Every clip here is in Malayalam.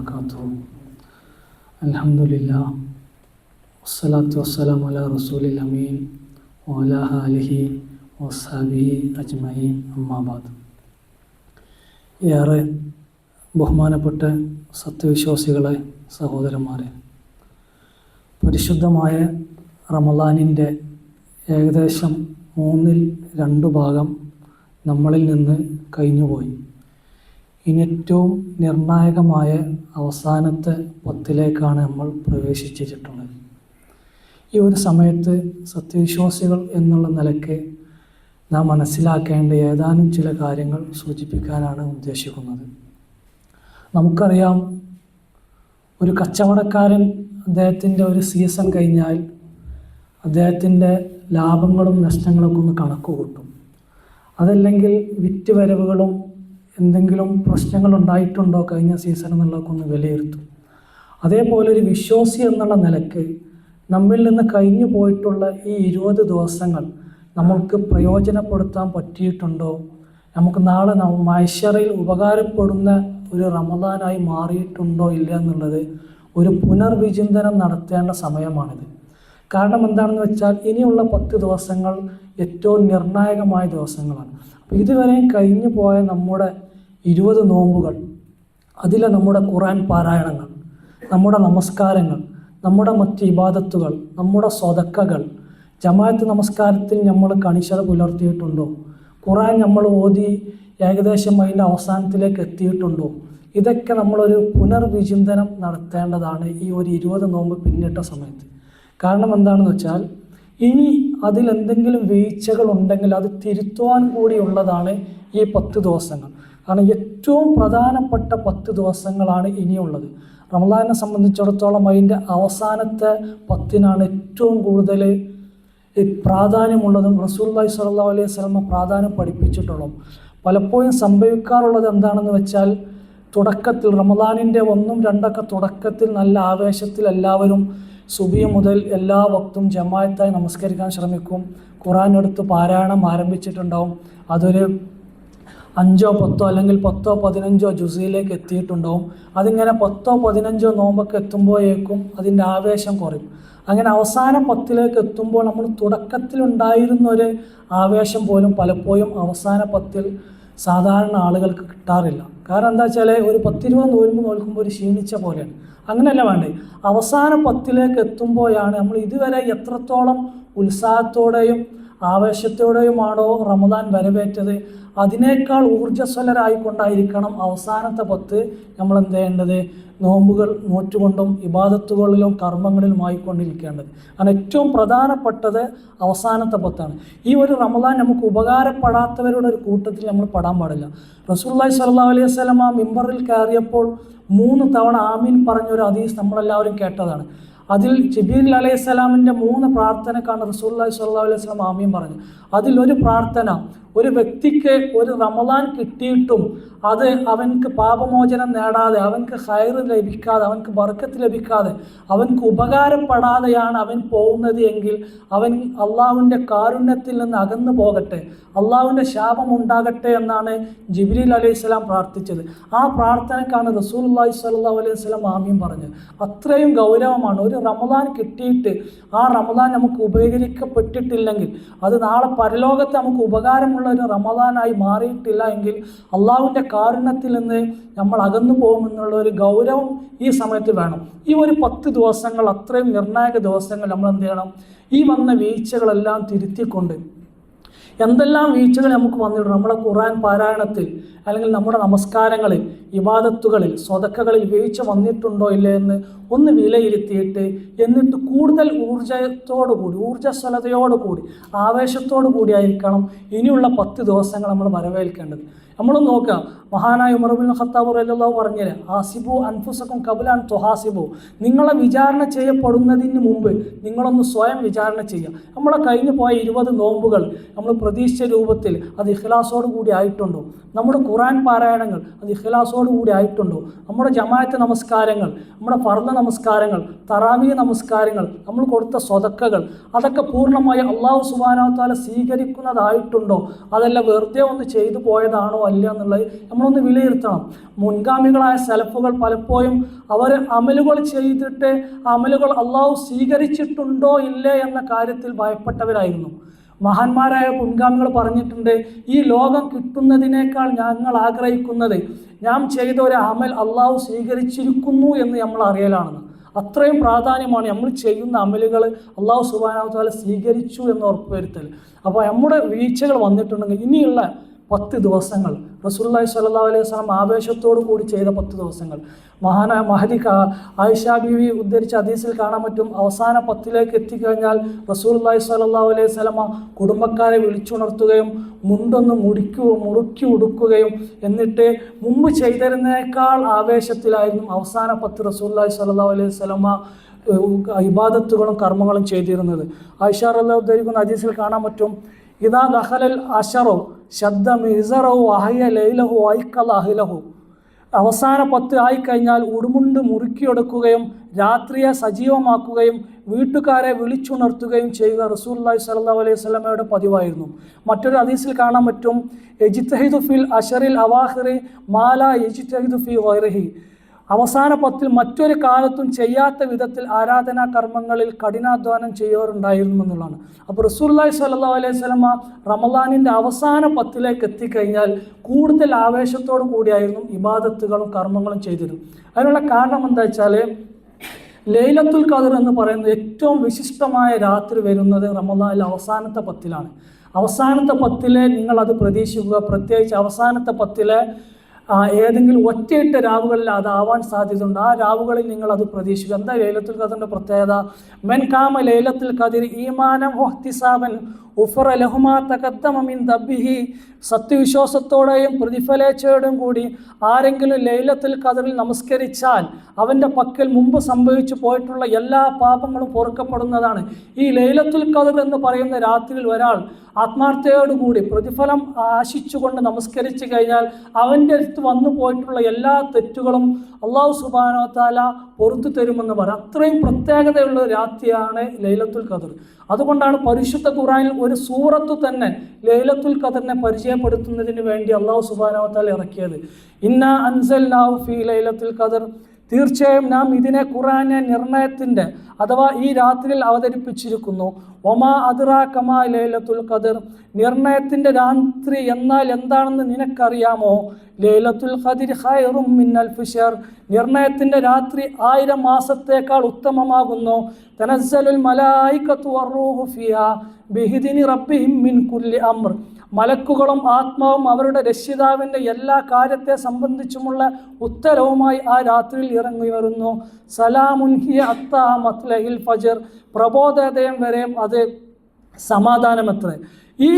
وبركاته الحمد لله والصلاة والسلام على رسول الأمين وعلى آله وصحبه أجمعين أما بعد ഏറെ ബഹുമാനപ്പെട്ട സത്യവിശ്വാസികളെ സഹോദരന്മാരെ പരിശുദ്ധമായ റമലാനിൻ്റെ ഏകദേശം മൂന്നിൽ രണ്ട് ഭാഗം നമ്മളിൽ നിന്ന് കഴിഞ്ഞുപോയി ഇനി ഏറ്റവും നിർണായകമായ അവസാനത്തെ പത്തിലേക്കാണ് നമ്മൾ പ്രവേശിച്ചിട്ടുള്ളത്. ഈ ഒരു സമയത്ത് സത്യവിശ്വാസികൾ എന്നുള്ള നിലയ്ക്ക് നാം മനസ്സിലാക്കേണ്ട ഏതാനും ചില കാര്യങ്ങൾ സൂചിപ്പിക്കാനാണ് ഉദ്ദേശിക്കുന്നത്. നമുക്കറിയാം ഒരു കച്ചവടക്കാരൻ അദ്ദേഹത്തിന്റെ ഒരു സീസൺ കഴിഞ്ഞാൽ അദ്ദേഹത്തിന്റെ ലാഭങ്ങളും നഷ്ടങ്ങളൊക്കെ ഒന്ന് കണക്ക് കൂട്ടും അതല്ലെങ്കിൽ വിറ്റ് വരവുകളും എന്തെങ്കിലും പ്രശ്നങ്ങൾ ഉണ്ടായിട്ടുണ്ടോ കഴിഞ്ഞ സീസൺ എന്നുള്ളതൊക്കെ ഒന്ന് വിലയിരുത്തും. അതേപോലെ ഒരു വിശ്വാസി എന്നുള്ള നിലയ്ക്ക് നമ്മിൽ നിന്ന് കഴിഞ്ഞു പോയിട്ടുള്ള ഈ ഇരുപത് ദിവസങ്ങൾ നമുക്ക് പ്രയോജനപ്പെടുത്താൻ പറ്റിയിട്ടുണ്ടോ? നമുക്ക് നാളെ മൈശറയിൽ ഉപകാരപ്പെടുന്ന ഒരു റമദാനായി മാറിയിട്ടുണ്ടോ ഇല്ല എന്നുള്ളത് ഒരു പുനർവിചിന്തനം നടത്തേണ്ട സമയമാണിത്. കാരണം എന്താണെന്ന് വെച്ചാൽ ഇനിയുള്ള പത്ത് ദിവസങ്ങൾ ഏറ്റവും നിർണായകമായ ദിവസങ്ങളാണ്. അപ്പോൾ ഇതുവരെയും കഴിഞ്ഞു പോയ നമ്മുടെ ഇരുപത് നോമ്പുകൾ. അതിലെ നമ്മുടെ ഖുറാൻ പാരായണങ്ങൾ നമ്മുടെ നമസ്കാരങ്ങൾ നമ്മുടെ മറ്റ് ഇബാദത്തുകൾ നമ്മുടെ സ്വതക്കകൾ. ജമാഅത്ത് നമസ്കാരത്തിൽ നമ്മൾ കണിശത പുലർത്തിയിട്ടുണ്ടോ? ഖുറാൻ നമ്മൾ ഓതി ഏകദേശം അതിന്റെ അവസാനത്തിലേക്ക് എത്തിയിട്ടുണ്ടോ? ഇതൊക്കെ നമ്മളൊരു പുനർവിചിന്തനം നടത്തേണ്ടതാണ് ഈ ഒരു ഇരുപത് നോമ്പ് പിന്നിട്ട സമയത്ത്. കാരണം എന്താണെന്ന് വെച്ചാൽ ഇനി അതിലെന്തെങ്കിലും വീഴ്ചകൾ ഉണ്ടെങ്കിൽ അത് തിരുത്തുവാൻ കൂടിയുള്ളതാണ് ഈ പത്ത് ദിവസങ്ങൾ. കാരണം ഏറ്റവും പ്രധാനപ്പെട്ട പത്ത് ദിവസങ്ങളാണ് ഇനിയുള്ളത്. റമദാനെ സംബന്ധിച്ചിടത്തോളം അതിന്റെ അവസാനത്തെ പത്തിനാണ് ഏറ്റവും കൂടുതൽ പ്രാധാന്യമുള്ളതും റസൂല്ലായി സല്ലാ അലൈഹി സ്വലമ പ്രാധാന്യം പഠിപ്പിച്ചിട്ടുള്ളതും. പലപ്പോഴും സംഭവിക്കാറുള്ളത് എന്താണെന്ന് വെച്ചാൽ തുടക്കത്തിൽ റമദാനിന്റെ ഒന്നും രണ്ടൊക്കെ തുടക്കത്തിൽ നല്ല ആവേശത്തിൽ എല്ലാവരും സുബിയ മുതൽ എല്ലാ വക്തും ജമായത്തായി നമസ്കരിക്കാൻ ശ്രമിക്കും. ഖുറാൻ എടുത്ത് പാരായണം ആരംഭിച്ചിട്ടുണ്ടാവും. അതൊരു അഞ്ചോ പത്തോ അല്ലെങ്കിൽ പത്തോ പതിനഞ്ചോ ജുസിയിലേക്ക് എത്തിയിട്ടുണ്ടാവും. അതിങ്ങനെ പത്തോ പതിനഞ്ചോ നോമ്പൊക്കെ എത്തുമ്പോഴേക്കും അതിന്റെ ആവേശം കുറയും. അങ്ങനെ അവസാന പത്തിലേക്ക് എത്തുമ്പോൾ നമ്മൾ തുടക്കത്തിലുണ്ടായിരുന്ന ഒരു ആവേശം പോലും പലപ്പോഴും അവസാന പത്തിൽ സാധാരണ ആളുകൾക്ക് കിട്ടാറില്ല. കാരണം എന്താ വെച്ചാൽ ഒരു പത്തിരുപത് നോൽമ്പ് നോൽക്കുമ്പോൾ ഒരു ക്ഷീണിച്ച പോലെയാണ്. അങ്ങനെയല്ല വേണ്ടേ? അവസാന പത്തിലേക്ക് എത്തുമ്പോഴാണ് നമ്മൾ ഇതുവരെ എത്രത്തോളം ഉത്സാഹത്തോടെയും ആവേശത്തോടെയുമാണോ റമദാൻ വരവേറ്റത്? അതിനേക്കാൾ ഊർജസ്വലരായിക്കൊണ്ടായിരിക്കണം അവസാനത്തെ പത്ത് നമ്മൾ എന്ത് ചെയ്യേണ്ടത്? നോമ്പുകൾ നോറ്റുകൊണ്ടും ഇബാദത്തുകളിലും കർമ്മങ്ങളിലുമായിക്കൊണ്ടിരിക്കേണ്ടത് കാരണം ഏറ്റവും പ്രധാനപ്പെട്ടത് അവസാനത്തെ പത്താണ്. ഈ ഒരു റമദാൻ നമുക്ക് ഉപകാരപ്പെടാത്തവരുടെ ഒരു കൂട്ടത്തിൽ നമ്മൾ പെടാൻ പാടില്ല. റസൂല്ലായി സല്ലാ അലൈഹി സ്വലം ആ മിമ്പറിൽ കയറിയപ്പോൾ മൂന്ന് തവണ ആമീൻ പറഞ്ഞൊരു അതീസ് നമ്മളെല്ലാവരും കേട്ടതാണ്. അതിൽ ജിബീൽ അലൈഹി സ്വലാമിന്റെ മൂന്ന് പ്രാർത്ഥനക്കാണ് റസൂല്ലായി സല്ലാ അലൈഹി സ്വലാം ആമീൻ പറഞ്ഞത്. അതിലൊരു പ്രാർത്ഥന ഒരു വ്യക്തിക്ക് ഒരു റമലാൻ കിട്ടിയിട്ടും അത് അവൻക്ക് പാപമോചനം നേടാതെ അവൻക്ക് ഹയറ് ലഭിക്കാതെ അവൻക്ക് ബർക്കത്ത് ലഭിക്കാതെ അവൻക്ക് ഉപകാരപ്പെടാതെയാണ് അവൻ പോകുന്നത് എങ്കിൽ അവൻ അള്ളാഹുവിന്റെ കാരുണ്യത്തിൽ നിന്ന് അകന്നു പോകട്ടെ അള്ളാഹുവിന്റെ ശാപം ഉണ്ടാകട്ടെ എന്നാണ് ജിബ്രീൽ അലൈഹി സ്വലാം പ്രാർത്ഥിച്ചത്. ആ പ്രാർത്ഥനക്കാണ് റസൂൽ അള്ളാഹി സ്വല്ലാ അലൈഹി സ്വലാം ആമീൻ പറഞ്ഞത്. അത്രയും ഗൗരവമാണ്. ഒരു റമദാൻ കിട്ടിയിട്ട് ആ റമദാൻ നമുക്ക് ഉപകരിക്കപ്പെട്ടിട്ടില്ലെങ്കിൽ അത് നാളെ പരലോകത്ത് നമുക്ക് ഉപകാരമുള്ള ഒരു റമദാനായി മാറിയിട്ടില്ല എങ്കിൽ അള്ളാഹുവിന്റെ കാരുണ്യത്തിൽ നിന്ന് നമ്മൾ അകന്നു പോകുമെന്നുള്ള ഒരു ഗൗരവം ഈ സമയത്ത് വേണം. ഈ ഒരു പത്ത് ദിവസങ്ങൾ അത്രയും നിർണായക ദിവസങ്ങൾ നമ്മൾ എന്ത് ചെയ്യണം? ഈ വന്ന വീഴ്ചകളെല്ലാം തിരുത്തിക്കൊണ്ട് എന്തെല്ലാം വീഴ്ചകൾ നമുക്ക് വന്നിട്ടുണ്ട്? നമ്മളെ ഖുറാൻ പാരായണത്തിൽ അല്ലെങ്കിൽ നമ്മുടെ നമസ്കാരങ്ങളിൽ ഇബാദത്തുകളിൽ സ്വതക്കകളിൽ വീഴ്ച വന്നിട്ടുണ്ടോ ഇല്ലേ എന്ന് ഒന്ന് വിലയിരുത്തിയിട്ട് എന്നിട്ട് കൂടുതൽ ഊർജത്തോടുകൂടി ഊർജസ്വലതയോടുകൂടി ഊർജസ്വലതയോടു കൂടി ആവേശത്തോടു കൂടി ആയിരിക്കണം ഇനിയുള്ള പത്ത് ദിവസങ്ങൾ നമ്മൾ വരവേൽക്കേണ്ടത്. നമ്മൾ നോക്കാം മഹാനായ ഉമർബിൻ ഖത്താബ് റല്ലാഹു പറഞ്ഞത് ആസിബു അൻഫുസക്കും കബുലാൻ തുഹാസിബു. നിങ്ങളെ വിചാരണ ചെയ്യപ്പെടുന്നതിന് മുമ്പ് നിങ്ങളൊന്ന് സ്വയം വിചാരണ ചെയ്യുക. നമ്മളെ കഴിഞ്ഞു പോയ ഇരുപത് നോമ്പുകൾ നമ്മൾ പ്രതീക്ഷിച്ച രൂപത്തിൽ അത് ഇഖ്ലാസോട് കൂടി ആയിട്ടുണ്ടോ? നമ്മുടെ ഖുറാൻ പാരായണങ്ങൾ അത് ഇഖ്ലാസോട് കൂടി ആയിട്ടുണ്ടോ? നമ്മുടെ ജമാഅത്ത് നമസ്കാരങ്ങൾ നമ്മുടെ ഫർദ നമസ്കാരങ്ങൾ തറാവീ നമസ്കാരങ്ങൾ നമ്മൾ കൊടുത്ത സ്വതക്കകൾ അതൊക്കെ പൂർണമായി അള്ളാഹു സുബാനാവത്താല സ്വീകരിക്കുന്നതായിട്ടുണ്ടോ? അതല്ല വെറുതെ ഒന്ന് ചെയ്തു പോയതാണോ അല്ല എന്നുള്ളത് നമ്മളൊന്ന് വിലയിരുത്തണം. മുൻഗാമികളായ സെലഫുകൾ പലപ്പോഴും അവർ അമലുകൾ ചെയ്തിട്ട് അമലുകൾ അള്ളാഹു സ്വീകരിച്ചിട്ടുണ്ടോ ഇല്ലേ എന്ന കാര്യത്തിൽ ഭയപ്പെട്ടവരായിരുന്നു. മഹാന്മാരായ മുൻഗാമികൾ പറഞ്ഞിട്ടുണ്ട് ഈ ലോകം കിട്ടുന്നതിനേക്കാൾ ഞങ്ങൾ ആഗ്രഹിക്കുന്നത് ഞാൻ ചെയ്ത ഒരു അമൽ അള്ളാഹു സ്വീകരിച്ചിരിക്കുന്നു എന്ന് നമ്മൾ അറിയലാണെന്ന് അത്രയും പ്രാധാന്യമാണ് നമ്മൾ ചെയ്യുന്ന അമലുകൾ അള്ളാഹു സുബാനാവത്താല സ്വീകരിച്ചു എന്ന് ഉറപ്പുവരുത്തൽ. അപ്പോൾ നമ്മുടെ വീഴ്ചകൾ വന്നിട്ടുണ്ടെങ്കിൽ ഇനിയുള്ള പത്ത് ദിവസങ്ങൾ. റസൂല്ലായി സല്ലാ അലൈഹി സ്വലം ആവേശത്തോടു കൂടി ചെയ്ത പത്ത് ദിവസങ്ങൾ. മഹാനായ മഹദി ആയിഷ ബിവി ഉദ്ധരിച്ച ഹദീസിൽ കാണാൻ പറ്റും അവസാന പത്തിലേക്ക് എത്തിക്കഴിഞ്ഞാൽ റസൂല്ലായി സല്ലാ അലൈഹി സ്വലമ കുടുംബക്കാരെ വിളിച്ചുണർത്തുകയും മുണ്ടൊന്ന് മുടിക്കു മുറുക്കി ഉടുക്കുകയും എന്നിട്ട് മുമ്പ് ചെയ്തിരുന്നേക്കാൾ ആവേശത്തിലായിരുന്നു അവസാന പത്ത് റസൂല്ലായി സല്ലാ അലൈഹി സ്വലമ ഇബാദത്തുകളും കർമ്മങ്ങളും ചെയ്തിരുന്നത്. ആയിഷാർ അല്ലാ ഉദ്ധരിക്കുന്ന ഹദീസിൽ കാണാൻ പറ്റും ഇതാ ദഹലൽ അഷറോ ശബ്ദ മിസറോ അഹയ ലൈലഹു ഐക്കൽ അഹിലഹു അവസാന പത്ത് ആയിക്കഴിഞ്ഞാൽ ഉടുമുണ്ട് മുറുക്കിയെടുക്കുകയും രാത്രിയെ സജീവമാക്കുകയും വീട്ടുകാരെ വിളിച്ചുണർത്തുകയും ചെയ്യുക റസൂല്ലായി സല്ലാ അലൈഹി സ്വലമയുടെ പതിവായിരുന്നു. മറ്റൊരു ഹദീസിൽ കാണാൻ പറ്റും എജിത്തഹിദു ഫിൽ അഷറിൽ അവാഹിറി മാല എജിത്തഹിദു ഫി വൈറഹി അവസാന പത്തിൽ മറ്റൊരു കാലത്തും ചെയ്യാത്ത വിധത്തിൽ ആരാധനാ കർമ്മങ്ങളിൽ കഠിനാധ്വാനം ചെയ്യാറുണ്ടായിരുന്നു എന്നുള്ളതാണ്. അപ്പോൾ റസൂല്ലായി സല്ലാ അലൈഹി സ്വലമ റമദാനിന്റെ അവസാന പത്തിലേക്ക് എത്തിക്കഴിഞ്ഞാൽ കൂടുതൽ ആവേശത്തോടു കൂടിയായിരുന്നു ഇബാദത്തുകളും കർമ്മങ്ങളും ചെയ്തിരുന്നു അതിനുള്ള കാരണം എന്താ വെച്ചാൽ ലൈലത്തുൽ ഖദർ എന്ന് പറയുന്നത് ഏറ്റവും വിശിഷ്ടമായ രാത്രി വരുന്നത് റമദാനിലെ അവസാനത്തെ പത്തിലാണ്. അവസാനത്തെ പത്തിലെ നിങ്ങൾ അത് പ്രതീക്ഷിക്കുക. പ്രത്യേകിച്ച് അവസാനത്തെ പത്തിലെ ഏതെങ്കിലും ഒറ്റയിട്ട രാവുകളിൽ അതാവാൻ സാധ്യതയുണ്ട്. ആ രാവുകളിൽ നിങ്ങൾ അത് പ്രതീക്ഷിക്കുക. എന്താ ലൈലത്തുൽ ഖദറിന്റെ പ്രത്യേകത? മെൻ കാമ ലൈലത്തുൽ ഖദിർ ഈമാനം ഒഹ്തിസാബൻ ഉഫർ ലഹുമാ തകദ്ദമിൻ ദബിഹി സത്യവിശ്വാസത്തോടെയും പ്രതിഫലേച്ഛയോടും കൂടി ആരെങ്കിലും ലൈലത്തിൽ ഖദറിൽ നമസ്കരിച്ചാൽ അവന്റെ പക്കൽ മുമ്പ് സംഭവിച്ചു പോയിട്ടുള്ള എല്ലാ പാപങ്ങളും പൊറുക്കപ്പെടുന്നതാണ്. ഈ ലൈലത്തുൽ കതിർ എന്ന് പറയുന്ന രാത്രിയിൽ ഒരാൾ ആത്മാർത്ഥതയോടുകൂടി പ്രതിഫലം ആശിച്ചുകൊണ്ട് നമസ്കരിച്ചു കഴിഞ്ഞാൽ അവന്റെ അടുത്ത് വന്നു പോയിട്ടുള്ള എല്ലാ തെറ്റുകളും അള്ളാഹു സുബാനോ താല പുറത്തു തരുമെന്ന് പറ. അത്രയും പ്രത്യേകതയുള്ള രാത്രിയാണ് ലൈലത്തുൽ ഖദർ. അതുകൊണ്ടാണ് പരിശുദ്ധ ഖുറാനിൽ ഒരു സൂറത്ത് തന്നെ ലൈലത്തുൽ ഖദറിനെ പരിചയപ്പെടുത്തുന്നതിന് വേണ്ടി അള്ളാഹു സുബാനവത്താൽ ഇറക്കിയത്. ഇന്ന അൻസൽ ഫി ലൈലത്തുൽ ഖദർ. തീർച്ചയായും നാം ഇതിനെ ഖുറാനെ നിർണയത്തിന്റെ അഥവാ ഈ രാത്രിയിൽ അവതരിപ്പിച്ചിരിക്കുന്നു. ഒമാ അതിറാ കമാ ലൈലത്തുൽ ഖദർ. നിർണയത്തിന്റെ രാത്രി എന്നാൽ എന്താണെന്ന് നിനക്കറിയാമോ? ലൈലത്തുൽ ഖദിർ ഖൈറും മിന്നൽ ഫിഷർ. നിർണയത്തിന്റെ രാത്രി ആയിരം മാസത്തേക്കാൾ ഉത്തമമാകുന്നു. തനസ്സലുൽ മലായിക്കത്തു വറൂഹു ഫിയ ബിഹിദിനി റബ്ബിഹിം മിൻ കുല്ലി അമർ മലക്കുകളും ആത്മാവും അവരുടെ രക്ഷിതാവിന്റെ എല്ലാ കാര്യത്തെ സംബന്ധിച്ചുമുള്ള ഉത്തരവുമായി ആ രാത്രിയിൽ ഇറങ്ങി വരുന്നു. സലാമുൻഹിയ അത്ത മത്ലഹിൽ ഫജർ. പ്രബോധോദയം വരെയും അത് സമാധാനമത്രേ. ഈ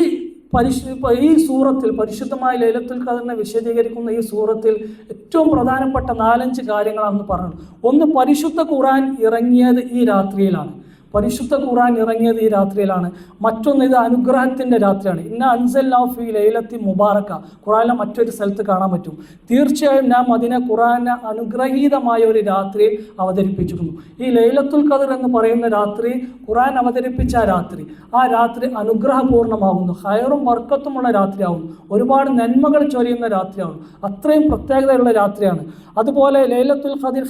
പരിശു ഈ സൂറത്തിൽ പരിശുദ്ധമായ ലൈലത്തുൽ ഖദറിനെ വിശദീകരിക്കുന്ന ഈ സൂറത്തിൽ ഏറ്റവും പ്രധാനപ്പെട്ട നാലഞ്ച് കാര്യങ്ങളാണെന്ന് പറഞ്ഞു ഒന്ന് പരിശുദ്ധ ഖുറാൻ ഇറങ്ങിയത് ഈ രാത്രിയിലാണ്. പരിശുദ്ധ ഖുറാൻ ഇറങ്ങിയത് ഈ രാത്രിയിലാണ്. മറ്റൊന്ന് ഇത് അനുഗ്രഹത്തിന്റെ രാത്രിയാണ്. ഇന്ന അൻസല്ലാഫി ലൈലത്തി മുബാറക്ക. ഖുറാനിലെ മറ്റൊരു സ്ഥലത്ത് കാണാൻ പറ്റും. തീർച്ചയായും നാം അതിനെ ഖുറാനെ അനുഗ്രഹീതമായ ഒരു രാത്രിയിൽ അവതരിപ്പിച്ചിരുന്നു. ഈ ലൈലത്തുൽ ഖദർ എന്ന് പറയുന്ന രാത്രി ഖുറാൻ അവതരിപ്പിച്ച രാത്രി ആ രാത്രി അനുഗ്രഹപൂർണമാകുന്നു ഹയറും വർക്കത്തുമുള്ള രാത്രിയാവുന്നു ഒരുപാട് നന്മകൾ ചൊരിയുന്ന രാത്രിയാവുന്നു അത്രയും പ്രത്യേകതയുള്ള രാത്രിയാണ്. അതുപോലെ ലൈലത്തുൽ ഖദിർ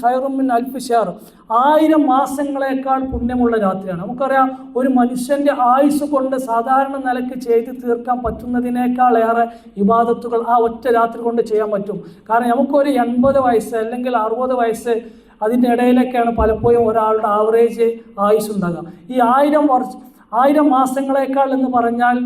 അൽഫ് ഷാർ ആയിരം മാസങ്ങളെക്കാൾ പുണ്യമുള്ള രാത്രിയാണ്. നമുക്കറിയാം ഒരു മനുഷ്യന്റെ ആയുസ് കൊണ്ട് സാധാരണ നിലയ്ക്ക് ചെയ്ത് തീർക്കാൻ പറ്റുന്നതിനേക്കാൾ ഏറെ ഇബാദത്തുകൾ ആ ഒറ്റ രാത്രി കൊണ്ട് ചെയ്യാൻ പറ്റും. കാരണം നമുക്കൊരു എൺപത് വയസ്സ് അല്ലെങ്കിൽ അറുപത് വയസ്സ് അതിന്റെ ഇടയിലൊക്കെയാണ് പലപ്പോഴും ഒരാളുടെ ആവറേജ് ആയുസ് ഉണ്ടാകുക. ഈ ആയിരം വർഷ ആയിരം മാസങ്ങളേക്കാൾ എന്ന് പറഞ്ഞാൽ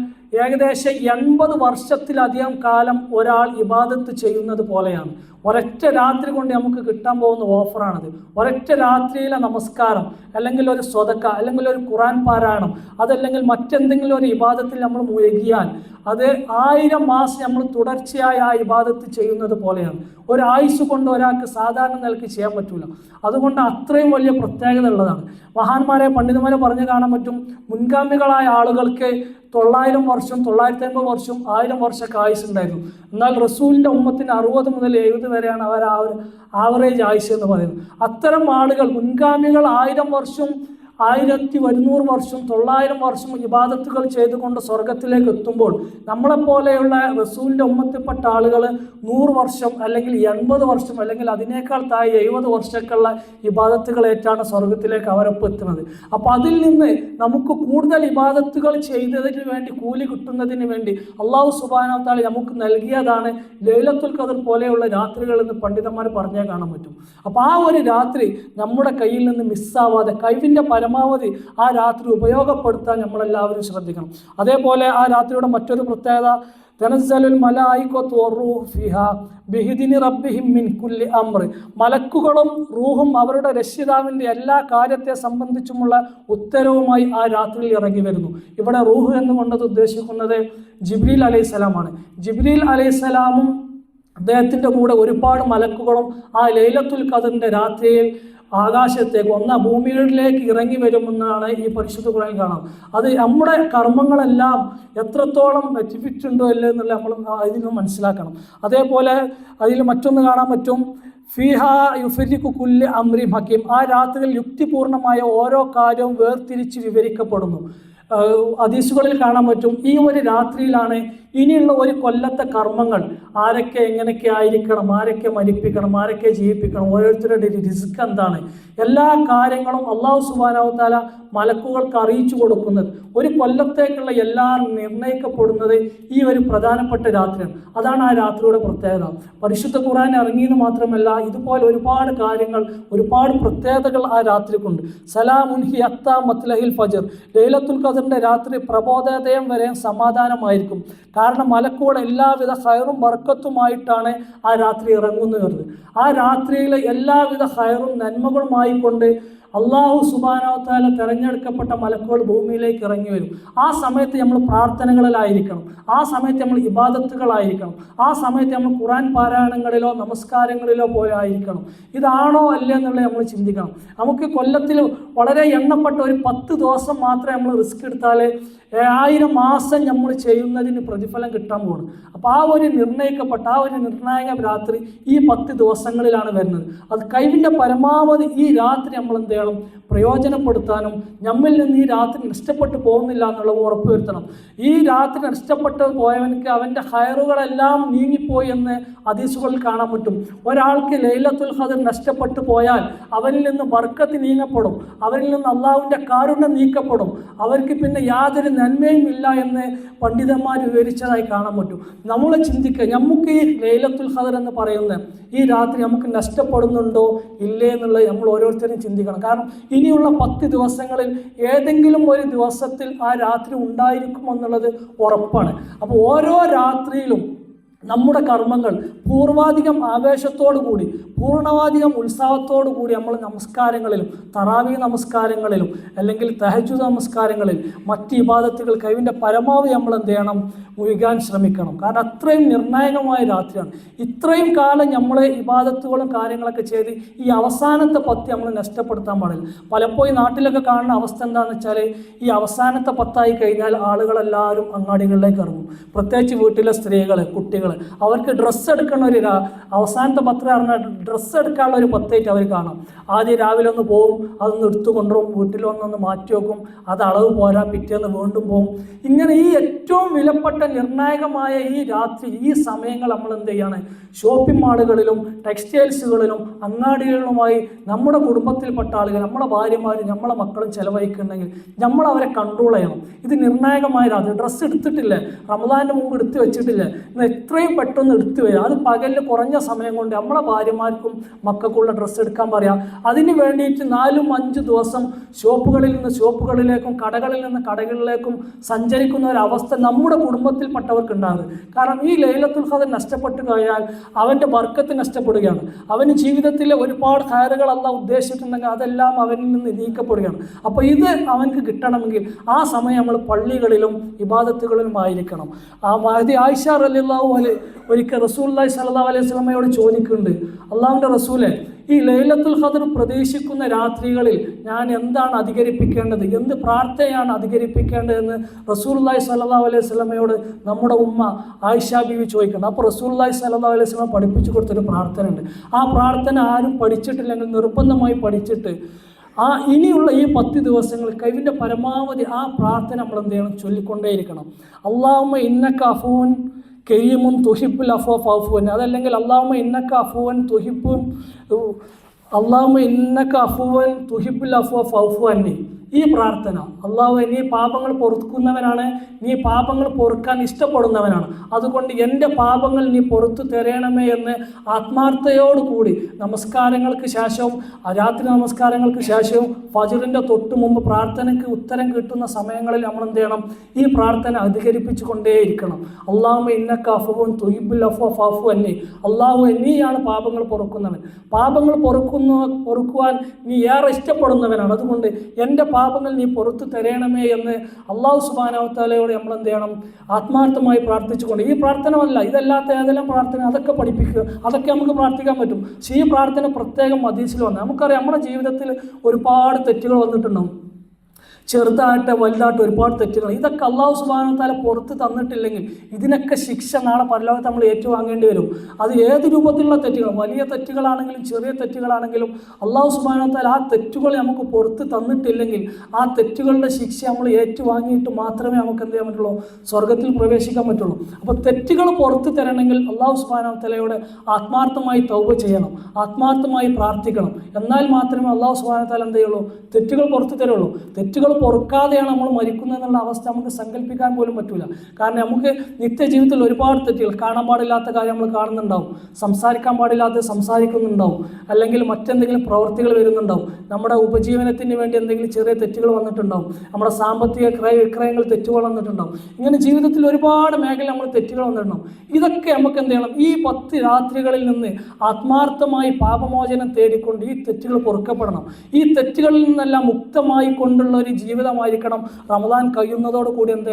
ഏകദേശം എൺപത് വർഷത്തിലധികം കാലം ഒരാൾ ഇബാദത്ത് ചെയ്യുന്നത് പോലെയാണ്. ഒരൊറ്റ രാത്രി കൊണ്ട് നമുക്ക് കിട്ടാൻ പോകുന്ന ഓഫറാണിത്. ഒരൊറ്റ രാത്രിയിലെ നമസ്കാരം അല്ലെങ്കിൽ ഒരു സ്വതക്ക അല്ലെങ്കിൽ ഒരു ഖുറാൻ പാരായണം അതല്ലെങ്കിൽ മറ്റെന്തെങ്കിലും ഒരു ഇബാദത്തിൽ നമ്മൾ മുഴുകിയാൽ അത് ആയിരം മാസം നമ്മൾ തുടർച്ചയായി ആ ഇബാദത്ത് ചെയ്യുന്നത് പോലെയാണ്. ഒരായുസ് കൊണ്ട് ഒരാൾക്ക് സാധാരണ നിലയ്ക്ക് ചെയ്യാൻ പറ്റില്ല അതുകൊണ്ട് അത്രയും വലിയ പ്രത്യേകത ഉള്ളതാണ്. മഹാന്മാരെ പണ്ഡിതന്മാരെ പറഞ്ഞു കാണാൻ പറ്റും മുൻഗാമികളായ ആളുകൾക്ക് തൊള്ളായിരം വർഷം തൊള്ളായിരത്തി അമ്പത് വർഷം ആയിരം വർഷമൊക്കെ ആയുസ് ഉണ്ടായിരുന്നു എന്നാൽ റസൂലിന്റെ ഉമ്മത്തിന് അറുപത് മുതൽ എഴുപത് വരെയാണ് അവർ ആ ഒരു ആവറേജ് ആയുസ് എന്ന് പറയുന്നത്. അത്തരം ആളുകൾ മുൻഗാമികൾ ആയിരം വർഷം ആയിരത്തി ഒരുന്നൂറ് വർഷം തൊള്ളായിരം വർഷം ഇബാദത്തുകൾ ചെയ്തുകൊണ്ട് സ്വർഗത്തിലേക്ക് എത്തുമ്പോൾ നമ്മളെപ്പോലെയുള്ള റസൂലിന്റെ ഉമ്മത്തിൽപ്പെട്ട ആളുകൾ നൂറ് വർഷം അല്ലെങ്കിൽ എൺപത് വർഷം അല്ലെങ്കിൽ അതിനേക്കാൾ താഴെ എഴുപത് വർഷമൊക്കെയുള്ള ഇബാദത്തുകളേറ്റാണ് സ്വർഗത്തിലേക്ക് അവരൊപ്പം എത്തുന്നത്. അപ്പോൾ അതിൽ നിന്ന് നമുക്ക് കൂടുതൽ ഇബാദത്തുകൾ ചെയ്തതിന് വേണ്ടി കൂലി കിട്ടുന്നതിന് വേണ്ടി അള്ളാഹു സുബാനത്താളി നമുക്ക് നൽകിയതാണ് ലൈലത്തുൽ ഖദർ പോലെയുള്ള രാത്രികൾ എന്ന് പണ്ഡിതന്മാർ പറഞ്ഞേ കാണാൻ പറ്റും. അപ്പോൾ ആ ഒരു രാത്രി നമ്മുടെ കയ്യിൽ നിന്ന് മിസ്സാവാതെ കഴിവിന്റെ പരമാവധി ആ രാത്രി ഉപയോഗപ്പെടുത്താൻ നമ്മളെല്ലാവരും ശ്രദ്ധിക്കണം. അതേപോലെ ആ രാത്രിയുടെ മറ്റൊരു പ്രത്യേകത തനസ്സലുൽ മലായിക്കത്തു ബിഹിദിനി മിൻ കുല്ലി അമ്ര മലക്കുകളും റൂഹും അവരുടെ രക്ഷിതാവിന്റെ എല്ലാ കാര്യത്തെ സംബന്ധിച്ചുമുള്ള ഉത്തരവുമായി ആ രാത്രിയിൽ ഇറങ്ങി വരുന്നു. ഇവിടെ റൂഹ് എന്ന് കൊണ്ടത് ഉദ്ദേശിക്കുന്നത് ജിബ്രീൽ അലൈഹിസ്സലാമാണ്. ജിബ്രീൽ അലൈഹിസ്സലാമും അദ്ദേഹത്തിന്റെ കൂടെ ഒരുപാട് മലക്കുകളും ആ ലൈലത്തുൽ ഖദറിന്റെ രാത്രിയിൽ ആകാശത്തേക്ക് ഒന്ന് ഭൂമിയിലേക്ക് ഇറങ്ങി വരുമെന്നാണ് ഈ പരിശുദ്ധ കുറയിൽ കാണാം. അത് നമ്മുടെ കർമ്മങ്ങളെല്ലാം എത്രത്തോളം എത്തിച്ചിട്ടുണ്ടോ അല്ലേ എന്നുള്ള നമ്മൾ അതിൽ നിന്ന് മനസ്സിലാക്കണം. അതേപോലെ അതിൽ മറ്റൊന്ന് കാണാൻ പറ്റും. ഫിഹ യുഫരിക്കു കുല്ല് അമ്രി ഹക്കീം. ആ രാത്രിയിൽ യുക്തിപൂർണമായ ഓരോ കാര്യവും വേർതിരിച്ച് വിവരിക്കപ്പെടുന്നു. ഹദീസുകളിൽ കാണാൻ പറ്റും. ഈ ഒരു രാത്രിയിലാണ് ഇനിയുള്ള ഒരു കൊല്ലത്തെ കർമ്മങ്ങൾ ആരൊക്കെ എങ്ങനെയൊക്കെ ആയിരിക്കണം ആരൊക്കെ മരിപ്പിക്കണം ആരൊക്കെ ജീവിപ്പിക്കണം ഓരോരുത്തരുടെ റിസ്ക് എന്താണ്? എല്ലാ കാര്യങ്ങളും അള്ളാഹു സുബാനാവത്താല മലക്കുകൾക്ക് അറിയിച്ചു കൊടുക്കുന്നത്. ഒരു കൊല്ലത്തേക്കുള്ള എല്ലാ നിർണയിക്കപ്പെടുന്നത് ഈ ഒരു പ്രധാനപ്പെട്ട രാത്രിയാണ്. അതാണ് ആ രാത്രിയുടെ പ്രത്യേകത. പരിശുദ്ധ ഖുറാൻ ഇറങ്ങിയെന്ന് മാത്രമല്ല ഇതുപോലെ ഒരുപാട് കാര്യങ്ങൾ ഒരുപാട് പ്രത്യേകതകൾ ആ രാത്രിക്കുണ്ട്. സലാമുൻഹി അത്ത മത്ലഹിൽ ഫജർ. ലൈലത്തുൽ ഖദറിന്റെ രാത്രി പ്രബോധോദയം വരെ സമാധാനമായിരിക്കും. കാരണം മലക്കൂടെ എല്ലാവിധ ഹയറും വർക്കത്തുമായിട്ടാണ് ആ രാത്രി ഇറങ്ങുന്നത് ആ രാത്രിയിലെ എല്ലാവിധ ഹയറും നന്മകളുമായി കൊണ്ട് അള്ളാഹു സുബാനോത്താല തിരഞ്ഞെടുക്കപ്പെട്ട മലക്കുകൾ ഭൂമിയിലേക്ക് ഇറങ്ങി വരും. ആ സമയത്ത് നമ്മൾ പ്രാർത്ഥനകളിലായിരിക്കണം. ആ സമയത്ത് നമ്മൾ ഇബാദത്തുകളായിരിക്കണം. ആ സമയത്ത് നമ്മൾ ഖുറാൻ പാരായണങ്ങളിലോ നമസ്കാരങ്ങളിലോ പോയായിരിക്കണം ഇതാണോ അല്ലേ എന്നുള്ളത് നമ്മൾ ചിന്തിക്കണം. നമുക്ക് കൊല്ലത്തിൽ വളരെ എണ്ണപ്പെട്ട ഒരു പത്ത് ദിവസം മാത്രമേ നമ്മൾ റിസ്ക് എടുത്താൽ ആയിരം മാസം നമ്മൾ ചെയ്യുന്നതിന് പ്രതിഫലം കിട്ടാൻ പോകുന്നു അപ്പോൾ ആ ഒരു നിർണയിക്കപ്പെട്ട ആ ഒരു നിർണായക രാത്രി ഈ പത്ത് ദിവസങ്ങളിലാണ് വരുന്നത്. അത് കഴിവിന്റെ പരമാവധി ഈ രാത്രി നമ്മൾ എന്ത് ചെയ്യണം? പ്രയോജനപ്പെടുത്താനും നമ്മിൽ നിന്ന് ഈ രാത്രി നഷ്ടപ്പെട്ടു പോകുന്നില്ല എന്നുള്ളത് ഉറപ്പുവരുത്തണം ഈ രാത്രി നഷ്ടപ്പെട്ട് പോയവനക്ക് അവന്റെ ഹയറുകളെല്ലാം നീങ്ങിപ്പോയി എന്ന് ഹദീസുകളിൽ കാണാൻ പറ്റും. ഒരാൾക്ക് ലൈലത്തുൽ ഖദർ നഷ്ടപ്പെട്ടു പോയാൽ അവരിൽ നിന്ന് ബർക്കത്ത് നീങ്ങപ്പെടും. അവരിൽ നിന്ന് അള്ളാഹുവിന്റെ കാരുണ്യം നീക്കപ്പെടും. അവർക്ക് പിന്നെ യാതൊരു നന്മയും ഇല്ല എന്ന് പണ്ഡിതന്മാർ വിവരിച്ചതായി കാണാൻ പറ്റും. നമ്മൾ ചിന്തിക്കുക നമുക്ക് ഈ ലൈലത്തുൽ ഖദർ എന്ന് പറയുന്നത് ഈ രാത്രി നമുക്ക് നഷ്ടപ്പെടുന്നുണ്ടോ ഇല്ലേ എന്നുള്ളത് നമ്മൾ ഓരോരുത്തരും ചിന്തിക്കണം. കാരണം ഇനിയുള്ള പത്ത് ദിവസങ്ങളിൽ ഏതെങ്കിലും ഒരു ദിവസത്തിൽ ആ രാത്രി ഉണ്ടായിരിക്കുമെന്നുള്ളത് ഉറപ്പാണ്. അപ്പോൾ ഓരോ രാത്രിയിലും നമ്മുടെ കർമ്മങ്ങൾ പൂർവാധികം ആവേശത്തോടു കൂടി പൂർണവാധികം ഉത്സാഹത്തോടു കൂടി നമ്മൾ നമസ്കാരങ്ങളിലും തറാവി നമസ്കാരങ്ങളിലും അല്ലെങ്കിൽ തഹജു നമസ്കാരങ്ങളിൽ മറ്റ് ഇബാദത്തുകൾ കഴിവിന്റെ പരമാവധി നമ്മൾ എന്ത് ചെയ്യണം? മുഴുകാൻ ശ്രമിക്കണം. കാരണം അത്രയും നിർണായകമായ രാത്രിയാണ്. ഇത്രയും കാലം നമ്മളെ ഇബാദത്തുകളും കാര്യങ്ങളൊക്കെ ചെയ്ത് ഈ അവസാനത്തെ പത്തി നമ്മൾ നഷ്ടപ്പെടുത്താൻ പാടില്ല. പലപ്പോഴും നാട്ടിലൊക്കെ കാണുന്ന അവസ്ഥ എന്താണെന്ന് വെച്ചാൽ ഈ അവസാനത്തെ പത്തായി കഴിഞ്ഞാൽ ആളുകളെല്ലാവരും അങ്ങാടികളിലേക്ക് ഇറങ്ങും. പ്രത്യേകിച്ച് വീട്ടിലെ സ്ത്രീകൾ കുട്ടികൾ അവർക്ക് ഡ്രസ്സ് എടുക്കുന്ന ഒരു അവസാനത്തെ പത്രം പറഞ്ഞാൽ ഡ്രസ്സ് എടുക്കാനുള്ള ഒരു പത്തേറ്റ് അവർ കാണും. ആദ്യം രാവിലെ ഒന്ന് പോകും അതൊന്ന് എടുത്തു കൊണ്ടുപോകും വീട്ടിൽ വന്നൊന്ന് മാറ്റി വെക്കും അത് അളവ് പോരാ പിറ്റേന്ന് വീണ്ടും പോകും ഇങ്ങനെ ഈ ഏറ്റവും വിലപ്പെട്ട നിർണായകമായ ഈ രാത്രി ഈ സമയങ്ങൾ നമ്മൾ എന്ത് ചെയ്യാണ്? ഷോപ്പിംഗ് മാളുകളിലും ടെക്സ്റ്റൈൽസുകളിലും അങ്ങാടികളിലുമായി നമ്മുടെ കുടുംബത്തിൽപ്പെട്ട ആളുകൾ നമ്മുടെ ഭാര്യമാരും നമ്മളെ മക്കളും ചെലവഴിക്കുന്നുണ്ടെങ്കിൽ നമ്മൾ അവരെ കൺട്രോൾ ചെയ്യണം. ഇത് നിർണായകമായ രാത്രി. ഡ്രസ്സ് എടുത്തിട്ടില്ല. റമദാന്റെ മുമ്പ് എടുത്ത് വെച്ചിട്ടില്ല. എത്ര എത്രയും പെട്ടെന്ന് എടുത്തു വരിക അത് പകലിൽ കുറഞ്ഞ സമയം കൊണ്ട് നമ്മളെ ഭാര്യമാർക്കും മക്കൾക്കുള്ള ഡ്രസ്സ് എടുക്കാൻ പറയാം. അതിന് വേണ്ടിയിട്ട് നാലും അഞ്ച് ദിവസം ഷോപ്പുകളിൽ നിന്ന് ഷോപ്പുകളിലേക്കും കടകളിൽ നിന്ന് കടകളിലേക്കും സഞ്ചരിക്കുന്ന ഒരു അവസ്ഥ നമ്മുടെ കുടുംബത്തിൽപ്പെട്ടവർക്ക് ഉണ്ടാകുന്നത് കാരണം ഈ ലൈലത്തുൽ ഖദർ നഷ്ടപ്പെട്ടു കഴിഞ്ഞാൽ അവന്റെ ബർക്കത്ത് നഷ്ടപ്പെടുകയാണ്. അവന് ജീവിതത്തിലെ ഒരുപാട് കയറുകൾ ഉദ്ദേശിച്ചിട്ടുണ്ടെങ്കിൽ അതെല്ലാം അവനിൽ നിന്ന് നീക്കപ്പെടുകയാണ്. അപ്പോൾ ഇത് അവനക്ക് കിട്ടണമെങ്കിൽ ആ സമയം നമ്മൾ പള്ളികളിലും ഇബാദത്തുകളിലും ആയിരിക്കണം ആ മഹതി ആയിഷ റലിള്ളാഹു അലി ഒരിക്കൽ റസൂല്ലായി സല്ലാ അലൈഹി സ്വലമയോട് ചോദിക്കുന്നുണ്ട് അള്ളാഹുവിന്റെ റസൂലെ ഈ ലൈലത്തുൽ ഖദർ പ്രതീക്ഷിക്കുന്ന രാത്രികളിൽ ഞാൻ എന്താണ് അധികരിപ്പിക്കേണ്ടത്? എന്ത് പ്രാർത്ഥനയാണ് അധികരിപ്പിക്കേണ്ടതെന്ന് റസൂല്ലായി സല്ലാ അലൈഹി സ്വലമയോട് നമ്മുടെ ഉമ്മ ആയിഷ ബീവി ചോദിക്കണം അപ്പോൾ റസൂല്ലായി സല്ലാ അലൈഹി സ്വലം പഠിപ്പിച്ചു കൊടുത്തൊരു പ്രാർത്ഥനയുണ്ട്. ആ പ്രാർത്ഥന ആരും പഠിച്ചിട്ടില്ലെങ്കിൽ നിർബന്ധമായി പഠിച്ചിട്ട് ആ ഇനിയുള്ള ഈ പത്ത് ദിവസങ്ങൾ കഴിവിന്റെ പരമാവധി ആ പ്രാർത്ഥന നമ്മൾ എന്ത് ചെയ്യണം? ചൊല്ലിക്കൊണ്ടേയിരിക്കണം. അള്ളാഹുമ്മ ഇന്നക്ക കരീമുൻ തുഹിബുൽ അഫോ ഫൗഫുൻ അതല്ലെങ്കിൽ അള്ളാഹുമ്മ ഇന്നക്ക അഫുവൻ തുഹിബുൻ അള്ളാഹുമ്മ ഇന്നക്ക അഫുവൻ തുഹിബുൽ അഫോ ഫൗഫു അന്നി ഈ പ്രാർത്ഥന. അള്ളാഹു നീ പാപങ്ങൾ പൊറുക്കുന്നവനാണ്. നീ പാപങ്ങൾ പൊറുക്കാൻ ഇഷ്ടപ്പെടുന്നവനാണ്. അതുകൊണ്ട് എന്റെ പാപങ്ങൾ നീ പുറത്തു തരണമേ എന്ന് ആത്മാർത്ഥയോടുകൂടി നമസ്കാരങ്ങൾക്ക് ശേഷവും രാത്രി നമസ്കാരങ്ങൾക്ക് ശേഷവും ഫജറിന്റെ തൊട്ട് മുമ്പ് പ്രാർത്ഥനയ്ക്ക് ഉത്തരം കിട്ടുന്ന സമയങ്ങളിൽ നമ്മൾ എന്ത് ചെയ്യണം? ഈ പ്രാർത്ഥന അധികരിപ്പിച്ചു കൊണ്ടേയിരിക്കണം അള്ളാഹു ഇന്നക്ക അഫുവും തൊയ്ബുൽ അഫു ഫഫു എന്നീ അള്ളാഹു നീയാണ് പാപങ്ങൾ പൊറുക്കുന്നവൻ. പാപങ്ങൾ പൊറുക്കുന്ന പൊറുക്കുവാൻ നീ ഏറെ ഇഷ്ടപ്പെടുന്നവനാണ്. അതുകൊണ്ട് എന്റെ പാപങ്ങൾ നീ പുറത്തു തരണമേ എന്ന് അള്ളാഹു സുബാനവത്താലയോട് നമ്മൾ എന്ത് ചെയ്യണം? ആത്മാർത്ഥമായി പ്രാർത്ഥിച്ചുകൊണ്ട്. ഈ പ്രാർത്ഥനമല്ല ഇതല്ലാത്ത ഏതെല്ലാം പ്രാർത്ഥന? അതൊക്കെ പഠിപ്പിക്കുക. അതൊക്കെ നമുക്ക് പ്രാർത്ഥിക്കാൻ പറ്റും. പക്ഷേ ഈ പ്രാർത്ഥന പ്രത്യേകം മതീസിൽ വന്നത് നമുക്കറിയാം നമ്മുടെ ജീവിതത്തിൽ ഒരുപാട് തെറ്റുകൾ വന്നിട്ടുണ്ടാവും. ചെറുതായിട്ട് വലുതായിട്ട് ഒരുപാട് തെറ്റുകൾ. ഇതൊക്കെ അള്ളാഹു സുബാന താല പുറത്ത് തന്നിട്ടില്ലെങ്കിൽ ഇതിനൊക്കെ ശിക്ഷ നാളെ പരലോകത്ത് നമ്മൾ ഏറ്റുവാങ്ങേണ്ടി വരും. അത് ഏത് രൂപത്തിലുള്ള തെറ്റുകൾ? വലിയ തെറ്റുകളാണെങ്കിലും ചെറിയ തെറ്റുകളാണെങ്കിലും അള്ളാഹു സുബാന താല ആ തെറ്റുകൾ നമുക്ക് പുറത്ത് തന്നിട്ടില്ലെങ്കിൽ ആ തെറ്റുകളുടെ ശിക്ഷ നമ്മൾ ഏറ്റുവാങ്ങിയിട്ട് മാത്രമേ നമുക്ക് എന്ത് ചെയ്യാൻ പറ്റുള്ളൂ? സ്വർഗത്തിൽ പ്രവേശിക്കാൻ പറ്റുള്ളൂ. അപ്പോൾ തെറ്റുകൾ പുറത്ത് തരണമെങ്കിൽ അള്ളാഹു സുബാന തലയോട് ആത്മാർത്ഥമായി തൗബ ചെയ്യണം. ആത്മാർത്ഥമായി പ്രാർത്ഥിക്കണം. എന്നാൽ മാത്രമേ അള്ളാഹു സുബാന താല എന്ത് ചെയ്യുള്ളൂ? തെറ്റുകൾ പുറത്ത് തരുള്ളൂ. തെറ്റുകൾ പൊറുക്കാതെയാണ് നമ്മൾ മരിക്കുന്നത് എന്നുള്ള അവസ്ഥ നമുക്ക് സങ്കല്പിക്കാൻ പോലും പറ്റില്ല കാരണം നമുക്ക് നിത്യജീവിതത്തിൽ ഒരുപാട് തെറ്റുകൾ കാണാൻ പാടില്ലാത്ത കാര്യം നമ്മൾ കാണുന്നുണ്ടാവും. സംസാരിക്കാൻ പാടില്ലാത്ത സംസാരിക്കുന്നുണ്ടാവും. അല്ലെങ്കിൽ മറ്റെന്തെങ്കിലും പ്രവൃത്തികൾ വരുന്നുണ്ടാവും. നമ്മുടെ ഉപജീവനത്തിന് വേണ്ടി എന്തെങ്കിലും ചെറിയ തെറ്റുകൾ വന്നിട്ടുണ്ടാവും. നമ്മുടെ സാമ്പത്തിക ക്രയ വിക്രയങ്ങൾ തെറ്റുകൾ വന്നിട്ടുണ്ടാവും. ഇങ്ങനെ ജീവിതത്തിൽ ഒരുപാട് മേഖല നമ്മൾ തെറ്റുകൾ വന്നിട്ടുണ്ടാവും. ഇതൊക്കെ നമുക്ക് എന്ത് ചെയ്യണം? ഈ പത്ത് രാത്രികളിൽ നിന്ന് ആത്മാർത്ഥമായി പാപമോചനം തേടിക്കൊണ്ട് ഈ തെറ്റുകൾ പൊറുക്കപ്പെടണം. ഈ തെറ്റുകളിൽ നിന്നെല്ലാം മുക്തമായി കൊണ്ടുള്ള ഒരു ജീവിതമായിരിക്കണം. റമദാൻ കഴിയുന്നതോട് കൂടി എന്ത്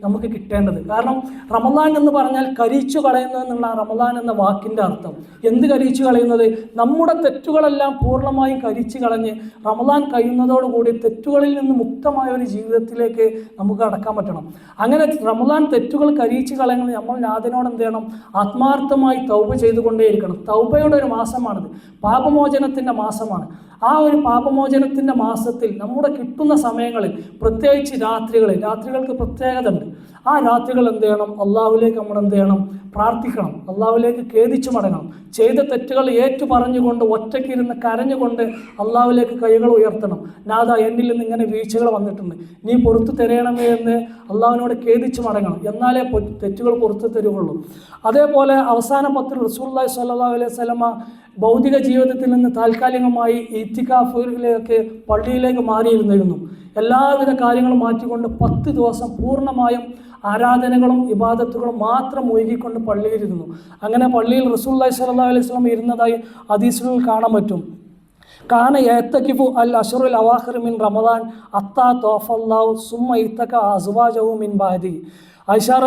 നമുക്ക് കിട്ടേണ്ടത്. കാരണം റമദാൻ എന്ന് പറഞ്ഞാൽ കരിച്ചു കളയുന്നത് എന്നുള്ള റമദാൻ എന്ന വാക്കിന്റെ അർത്ഥം. എന്ത് കരിച്ചു കളയുന്നത്? നമ്മുടെ തെറ്റുകളെല്ലാം പൂർണമായും കരിച്ചു കളഞ്ഞ് റമദാൻ കഴിയുന്നതോടുകൂടി തെറ്റുകളിൽ നിന്ന് മുക്തമായ ഒരു ജീവിതത്തിലേക്ക് നമുക്ക് അടക്കാൻ പറ്റണം. അങ്ങനെ റമദാൻ തെറ്റുകൾ കരിച്ചു കളയുന്നത് നമ്മൾ നാഥനോട് എന്ത് ചെയ്യണം? ആത്മാർത്ഥമായി തൗബ ചെയ്തുകൊണ്ടേയിരിക്കണം. തൗബയുടെ ഒരു മാസമാണിത്. പാപമോചനത്തിന്റെ മാസമാണ്. ആ ഒരു പാപമോചനത്തിന്റെ മാസത്തിൽ നമ്മുടെ കിട്ടുന്ന സമയങ്ങളിൽ പ്രത്യേകിച്ച് രാത്രികളിൽ രാത്രികൾക്ക് പ്രത്യേകത ഉണ്ട് ആ രാത്രികൾ എന്ത് ചെയ്യണം? അള്ളാഹുലേക്ക് നമ്മൾ എന്ത് ചെയ്യണം? പ്രാർത്ഥിക്കണം. അള്ളാഹുലേക്ക് ഖേദിച്ചു മടങ്ങണം. ചെയ്ത തെറ്റുകൾ ഏറ്റു പറഞ്ഞുകൊണ്ട് ഒറ്റയ്ക്കിരുന്ന് കരഞ്ഞുകൊണ്ട് അള്ളാഹുലേക്ക് കൈകൾ ഉയർത്തണം. നാഥ എന്നിൽ നിന്ന് ഇങ്ങനെ വീഴ്ചകൾ വന്നിട്ടുണ്ട്. നീ പുറത്തു തരയണമേ എന്ന് അള്ളാഹുവിനോട് ഖേദിച്ചു മടങ്ങണം. എന്നാലേ തെറ്റുകൾ പുറത്തു തരുകയുള്ളൂ അതേപോലെ അവസാന പത്തിൽ റസൂല്ലായി സ്വല്ലല്ലാഹു അലൈഹി വസല്ലമ ഭൗതിക ജീവിതത്തിൽ നിന്ന് താൽക്കാലികമായി ഇത്തിക്കാഫിലേക്ക് പള്ളിയിലേക്ക് മാറിയിരുന്നിരുന്നു. എല്ലാവിധ കാര്യങ്ങളും മാറ്റിക്കൊണ്ട് പത്ത് ദിവസം പൂർണമായും ആരാധനകളും ഇബാദത്തുകളും മാത്രം ഒഴുകിക്കൊണ്ട് പള്ളിയിലിരുന്നു. അങ്ങനെ പള്ളിയിൽ റസൂല്ലായി സല്ലാ അലൈഹി വസല്ലം ഇരുന്നതായി ഹദീസുകളിൽ കാണാൻ പറ്റും. കാന ഏത്തക്കിഫു അൽ അഷറുൽ അവാഹിർ മിൻ റമദാൻ അത്താ തോഫല്ലാഹു സുമ്മ ഇത്തക്ക അസുവാജഹു മിൻ ബാദി ഐഷാർ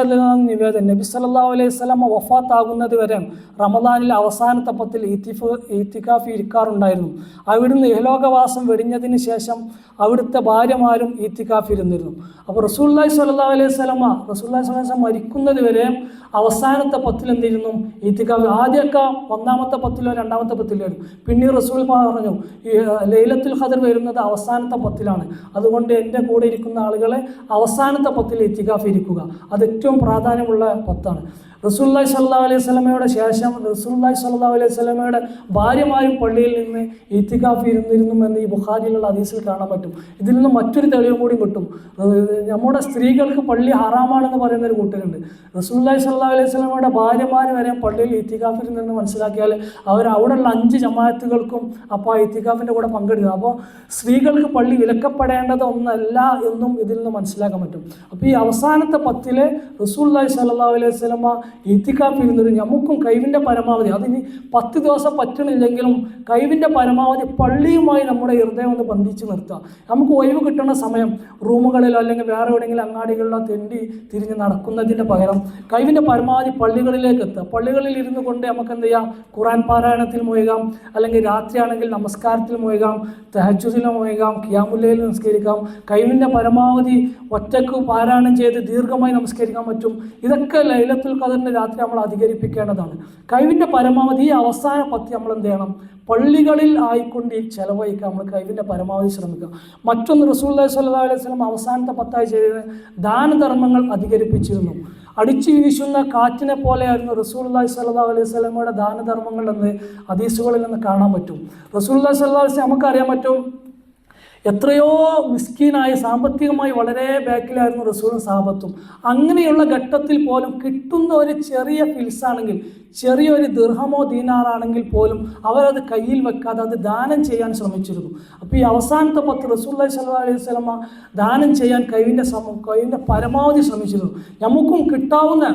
നിവേദനം. നബി സല്ലാ അലൈഹി സ്വലാമ വഫാത്താകുന്നത് വരെ റമദാനിലെ അവസാനത്തെ പത്തിൽ ഇത്തിഫ് ഈത്തിക്കാഫ് ഇരിക്കാറുണ്ടായിരുന്നു. അവിടുന്ന് ഇഹലോകവാസം വെടിഞ്ഞതിന് ശേഷം അവിടുത്തെ ഭാര്യമാരും ഈത്തിക്കാഫ് ഇരുന്നിരുന്നു. അപ്പോൾ റസൂല്ലായി സ്വല്ലല്ലാഹു അലൈഹി സ്വലമ റസൂല്ലായി സ്വലം മരിക്കുന്നത് വരെ അവസാനത്തെ പത്തിൽ എന്തിരുന്നു? ഈത്തിക്കാഫ് ആദ്യമൊക്കെ ഒന്നാമത്തെ പത്തിലോ രണ്ടാമത്തെ പത്തിലോ ആയിരുന്നു. പിന്നീട് റസൂൽ പറഞ്ഞു ലൈലത്തുൽ ഖദർ വരുന്നത് അവസാനത്തെ പത്തിലാണ് അതുകൊണ്ട് എന്റെ കൂടെ ഇരിക്കുന്ന ആളുകളെ അവസാനത്തെ പത്തിൽ ഇത്തിക്കാഫ് ഇരിക്കുക. അത് ഏറ്റവും പ്രാധാന്യമുള്ള പത്താണ്. റസൂല്ലായി സല്ലാ അലൈഹി സ്വലമയുടെ ശേഷം റസൂല്ലായ് സല്ലാ അലൈഹി സ്വലമയുടെ ഭാര്യമാരും പള്ളിയിൽ നിന്ന് ഇത്തിക്കാഫ് ഇരുന്നിരുന്നു എന്ന് ഈ ബുഖാരിയിലുള്ള ഹദീസിൽ കാണാൻ പറ്റും. ഇതിൽ നിന്ന് മറ്റൊരു തെളിവ് കൂടി കിട്ടും. നമ്മുടെ സ്ത്രീകൾക്ക് പള്ളി ഹറാമാണെന്ന് പറയുന്ന ഒരു കൂട്ടരുണ്ട്. റസൂല്ലായ് സല്ലാ അലൈഹി സ്വലമയുടെ ഭാര്യമാർ വരെ പള്ളിയിൽ ഇത്തിക്കാഫിൽ നിന്ന് മനസ്സിലാക്കിയാൽ അവർ അവിടെയുള്ള അഞ്ച് ജമാഅത്തുകൾക്കും അപ്പോൾ ആ ഇത്തിക്കാഫിന്റെ കൂടെ പങ്കെടുക്കുക അപ്പോൾ സ്ത്രീകൾക്ക് പള്ളി വിലക്കപ്പെടേണ്ടത് ഒന്നല്ല എന്നും ഇതിൽ നിന്ന് മനസ്സിലാക്കാൻ പറ്റും. അപ്പോൾ ഈ അവസാനത്തെ പത്തിലെ റസൂല്ലായ് സല്ലാ അലൈഹി സ്വലമ ഇത്തിക്കാഫ് ഇരുന്നൊരു നമുക്കും കഴിവിന്റെ പരമാവധി. അതിന് പത്ത് ദിവസം പറ്റണില്ലെങ്കിലും കഴിവിന്റെ പരമാവധി പള്ളിയുമായി നമ്മുടെ ഹൃദയം ഒന്ന് ബന്ധിച്ച് നിർത്തുക നമുക്ക് ഒഴിവ് കിട്ടുന്ന സമയം റൂമുകളിലോ അല്ലെങ്കിൽ വേറെ എവിടെയെങ്കിലും അങ്ങാടികളിലോ തെണ്ടി തിരിഞ്ഞ് നടക്കുന്നതിന്റെ പകരം കഴിവിന്റെ പരമാവധി പള്ളികളിലേക്ക് എത്തുക. പള്ളികളിൽ ഇരുന്ന് കൊണ്ട് നമുക്ക് എന്ത് ചെയ്യാം? ഖുറാൻ പാരായണത്തിൽ മുഴുകാം. അല്ലെങ്കിൽ രാത്രിയാണെങ്കിൽ നമസ്കാരത്തിൽ മുഴുകാം. തെഹജുദിൽ മുഴുകാം. കിയാമുല്ലയിൽ നമസ്കരിക്കാം കഴിവിന്റെ പരമാവധി ഒറ്റയ്ക്ക് പാരായണം ചെയ്ത് ദീർഘമായി നമസ്കരിക്കാൻ പറ്റും. ഇതൊക്കെ ലൈലത്തുൽ ഖദറിന്റെ രാത്രി നമ്മൾ അധികരിപ്പിക്കേണ്ടതാണ്. കഴിവിന്റെ പരമാവധി അവസാന പത്തി നമ്മൾ എന്ത് ചെയ്യണം? പള്ളികളിൽ ആയിക്കൊണ്ട് ഈ ചെലവഴിക്കുക. നമ്മൾ കഴിവിന്റെ പരമാവധി ശ്രമിക്കുക. മറ്റൊന്ന് റസൂല്ലാ സ്വല്ലാ അലൈഹി സ്വലം അവസാനത്തെ പത്തായി ചെയ്തത് ദാനധർമ്മങ്ങൾ അധികരിപ്പിച്ചിരുന്നു. അടിച്ചു വീശുന്ന കാറ്റിനെ പോലെയായിരുന്നു റസൂല്ലാഹി സ്വല്ലാ അലൈഹി സ്വലമയുടെ ദാനധർമ്മങ്ങൾ എന്ന് ഹദീസുകളിൽ നിന്ന് കാണാൻ പറ്റും. റസൂല്ലാഹി സ്വല്ലാ അലൈഹി നമുക്കറിയാൻ പറ്റും? എത്രയോ മിസ്കീനായ സാമ്പത്തികമായി വളരെ ബാക്കിലായിരുന്നു റസൂലും സാമ്പത്തും അങ്ങനെയുള്ള ഘട്ടത്തിൽ പോലും കിട്ടുന്ന ഒരു ചെറിയ ഫിൽസാണെങ്കിൽ ചെറിയൊരു ദീർഹമോ ദീനാറാണെങ്കിൽ പോലും അവരത് കയ്യിൽ വെക്കാതെ അത് ദാനം ചെയ്യാൻ ശ്രമിച്ചിരുന്നു. അപ്പോൾ ഈ അവസാനത്തെ പത്ത് റസൂല്ലി സല്ലാ അലൈഹി സ്വലമ ദാനം ചെയ്യാൻ കഴിവിന്റെ സമ കഴിവിന്റെ പരമാവധി ശ്രമിച്ചിരുന്നു. നമുക്കും കിട്ടാവുന്ന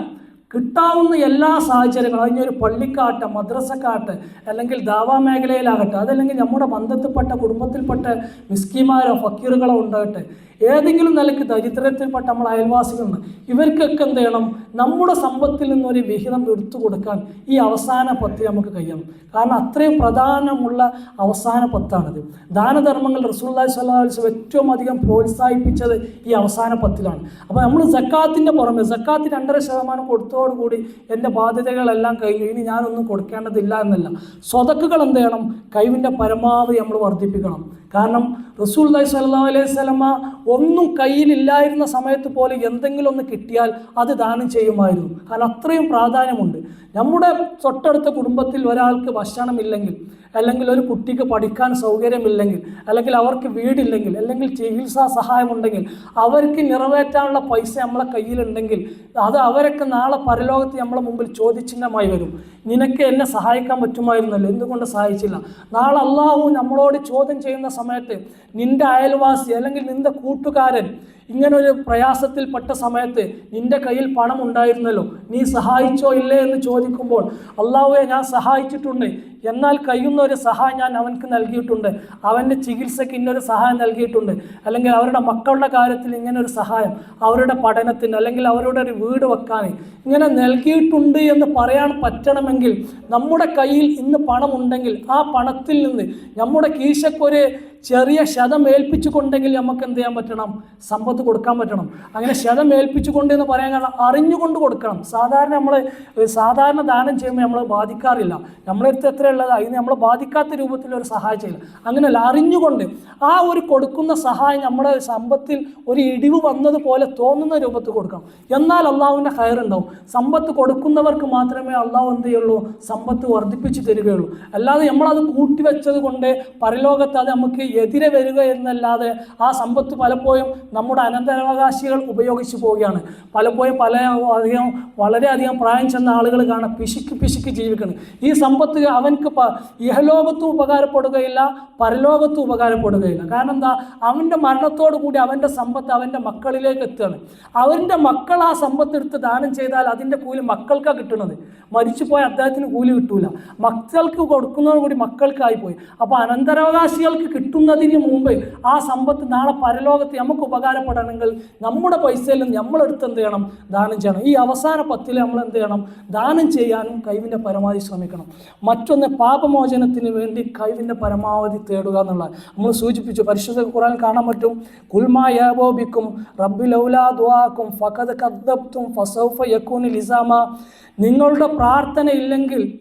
കിട്ടാവുന്ന എല്ലാ സാഹചര്യങ്ങളും അതിനൊരു പള്ളിക്കാട്ട് മദ്രസക്കാട്ട് അല്ലെങ്കിൽ ദാവാ മേഖലയിലാകട്ടെ അതല്ലെങ്കിൽ നമ്മുടെ ബന്ധത്തിൽപ്പെട്ട കുടുംബത്തിൽപ്പെട്ട മിസ്കിമാരോ ഫക്കീറുകളോ ഉണ്ടാകട്ടെ ഏതെങ്കിലും നിലയ്ക്ക് ദരിദ്രത്തിൽപ്പെട്ട നമ്മൾ അയൽവാസികളുണ്ട് ഇവർക്കൊക്കെ എന്ത് ചെയ്യണം? നമ്മുടെ സമ്പത്തിൽ നിന്നൊരു വിഹിതം എടുത്തു കൊടുക്കാൻ ഈ അവസാന പത്തി നമുക്ക് കഴിയണം. കാരണം അത്രയും പ്രധാനമുള്ള അവസാന പത്താണിത്. ദാനധർമ്മങ്ങൾ റസൂള്ളി സ്വല്ലാസ് ഏറ്റവും അധികം പ്രോത്സാഹിപ്പിച്ചത് ഈ അവസാന പത്തിലാണ്. അപ്പോൾ നമ്മൾ സക്കാത്തിന്റെ പുറമെ സക്കാത്ത് രണ്ടര ശതമാനം കൊടുത്തോടുകൂടി എന്റെ ബാധ്യതകളെല്ലാം കഴിഞ്ഞു. ഇനി ഞാനൊന്നും കൊടുക്കേണ്ടതില്ല എന്നല്ല. സ്വതക്കുകൾ എന്ത് ചെയ്യണം? കഴിവിന്റെ പരമാവധി നമ്മൾ വർദ്ധിപ്പിക്കണം. കാരണം റസൂല്ലായി സല്ലാ അലൈഹി സ്വലമ ഒന്നും കയ്യിലില്ലായിരുന്ന സമയത്ത് പോലെ എന്തെങ്കിലും ഒന്ന് കിട്ടിയാൽ അത് ദാനം ചെയ്യുമായിരുന്നു. കാരണം അത്രയും പ്രാധാന്യമുണ്ട്. നമ്മുടെ തൊട്ടടുത്ത കുടുംബത്തിൽ ഒരാൾക്ക് ഭക്ഷണമില്ലെങ്കിൽ അല്ലെങ്കിൽ ഒരു കുട്ടിക്ക് പഠിക്കാൻ സൗകര്യമില്ലെങ്കിൽ അല്ലെങ്കിൽ അവർക്ക് വീടില്ലെങ്കിൽ അല്ലെങ്കിൽ ചികിത്സാ സഹായമുണ്ടെങ്കിൽ അവർക്ക് നിറവേറ്റാനുള്ള പൈസ നമ്മളെ കയ്യിലുണ്ടെങ്കിൽ അത് അവരൊക്കെ നാളെ പരലോകത്ത് നമ്മളെ മുമ്പിൽ ചോദ്യചിഹ്നമായി വരും. നിനക്ക് എന്നെ സഹായിക്കാൻ പറ്റുമായിരുന്നല്ലോ? എന്തുകൊണ്ട് സഹായിച്ചില്ല? നാളെ അള്ളാഹു നമ്മളോട് ചോദ്യം ചെയ്യുന്ന സമയത്ത് നിന്റെ അയൽവാസി അല്ലെങ്കിൽ നിന്റെ കൂട്ടുകാരൻ ഇങ്ങനൊരു പ്രയാസത്തിൽപ്പെട്ട സമയത്ത് നിന്റെ കയ്യിൽ പണം ഉണ്ടായിരുന്നല്ലോ നീ സഹായിച്ചോ ഇല്ലേ എന്ന് ചോദിക്കുമ്പോൾ അള്ളാഹുവെ ഞാൻ സഹായിച്ചിട്ടുണ്ട്. എന്നാൽ കഴിയുന്ന ഒരു സഹായം ഞാൻ അവൻക്ക് നൽകിയിട്ടുണ്ട്. അവന്റെ ചികിത്സയ്ക്ക് ഇന്നൊരു സഹായം നൽകിയിട്ടുണ്ട്. അല്ലെങ്കിൽ അവരുടെ മക്കളുടെ കാര്യത്തിൽ ഇങ്ങനെ ഒരു സഹായം അവരുടെ പഠനത്തിന് അല്ലെങ്കിൽ അവരുടെ ഒരു വീട് വെക്കാൻ ഇങ്ങനെ നൽകിയിട്ടുണ്ട് എന്ന് പറയാൻ പറ്റണമെങ്കിൽ നമ്മുടെ കയ്യിൽ ഇന്ന് പണമുണ്ടെങ്കിൽ ആ പണത്തിൽ നിന്ന് നമ്മുടെ കീശക്കൊരു ചെറിയ ശതം ഏൽപ്പിച്ചുകൊണ്ടെങ്കിൽ നമുക്ക് എന്ത് ചെയ്യാൻ പറ്റണം? സമ്പത്ത് കൊടുക്കാൻ പറ്റണം. അങ്ങനെ ശതം ഏൽപ്പിച്ചുകൊണ്ട് എന്ന് പറയാൻ കാരണം അറിഞ്ഞുകൊണ്ട് കൊടുക്കണം. സാധാരണ നമ്മൾ സാധാരണ ദാനം ചെയ്യുമ്പോൾ നമ്മൾ ബാധിക്കാറില്ല. നമ്മളെടുത്ത് എത്ര ഉള്ളത് അതിന് നമ്മളെ ബാധിക്കാത്ത രൂപത്തിൽ ഒരു സഹായം ചെയ്യില്ല അങ്ങനെയല്ല അറിഞ്ഞുകൊണ്ട് ആ ഒരു കൊടുക്കുന്ന സഹായം നമ്മുടെ സമ്പത്തിൽ ഒരു ഇടിവ് വന്നതുപോലെ തോന്നുന്ന രൂപത്തിൽ കൊടുക്കണം. എന്നാൽ അള്ളാഹുവിന്റെ ഹയർ ഉണ്ടാവും സമ്പത്ത് കൊടുക്കുന്നവർക്ക് മാത്രമേ അള്ളാഹു എന്ത് ചെയ്യുള്ളൂ? സമ്പത്ത് വർദ്ധിപ്പിച്ച് തരികയുള്ളൂ. അല്ലാതെ നമ്മളത് കൂട്ടിവെച്ചത് കൊണ്ട് പരലോകത്ത് അത് നമുക്ക് എതിരെ വരിക എന്നല്ലാതെ ആ സമ്പത്ത് പലപ്പോഴും നമ്മുടെ അനന്തരാവകാശികൾ ഉപയോഗിച്ചു പോവുകയാണ്. പലപ്പോഴും പല അധികം വളരെയധികം പ്രായം ചെന്ന ആളുകൾ കാണാം. പിശുക്ക് പിശുക്ക് ജീവിക്കണം. ഈ സമ്പത്ത് അവൻക്ക് പ ഇഹലോകത്തും ഉപകാരപ്പെടുകയില്ല പരലോകത്ത് ഉപകാരപ്പെടുകയില്ല. കാരണം എന്താ അവന്റെ മരണത്തോടു കൂടി അവന്റെ സമ്പത്ത് അവന്റെ മക്കളിലേക്ക് എത്തുകയാണ്. അവന്റെ മക്കൾ ആ സമ്പത്ത് എടുത്ത് ദാനം ചെയ്താൽ അതിന്റെ കൂലി മക്കൾക്കാണ് കിട്ടുന്നത്. മരിച്ചുപോയ അദ്ദേഹത്തിന് കൂലി കിട്ടൂല. മക്കൾക്ക് കൊടുക്കുന്നതോടു കൂടി മക്കൾക്കായി പോയി. അപ്പോൾ അനന്തരാവകാശികൾക്ക് കിട്ടുന്നതിന് മുമ്പ് ആ സമ്പത്ത് നാളെ പരലോകത്ത് നമുക്ക് ഉപകാരപ്പെടണമെങ്കിൽ നമ്മുടെ പൈസയിൽ നിന്ന് നമ്മളെടുത്ത് എന്ത് ചെയ്യണം? ദാനം ചെയ്യണം. ഈ അവസാന പത്തിൽ നമ്മൾ എന്ത് ചെയ്യണം? ദാനം ചെയ്യാനും കഴിവിന്റെ പരമാവധി ശ്രമിക്കണം. മറ്റൊന്ന് പാപമോചനത്തിന് വേണ്ടി കഴിവിന്റെ പരമാവധി തേടുക എന്നുള്ള നമ്മൾ സൂചിപ്പിച്ചു പരിശുദ്ധ ഖുറാൻ കാണാൻ പറ്റും. കുൽമായാബോബിക്കും റബ്ബിലൗലാദ്വാക്കും ഫഖദ് കദ്ദബ്തും ഫസൗഫ യക്കൂനി ലിസാമ. നിങ്ങളുടെ പ്രാർത്ഥന ഇല്ലെങ്കിൽ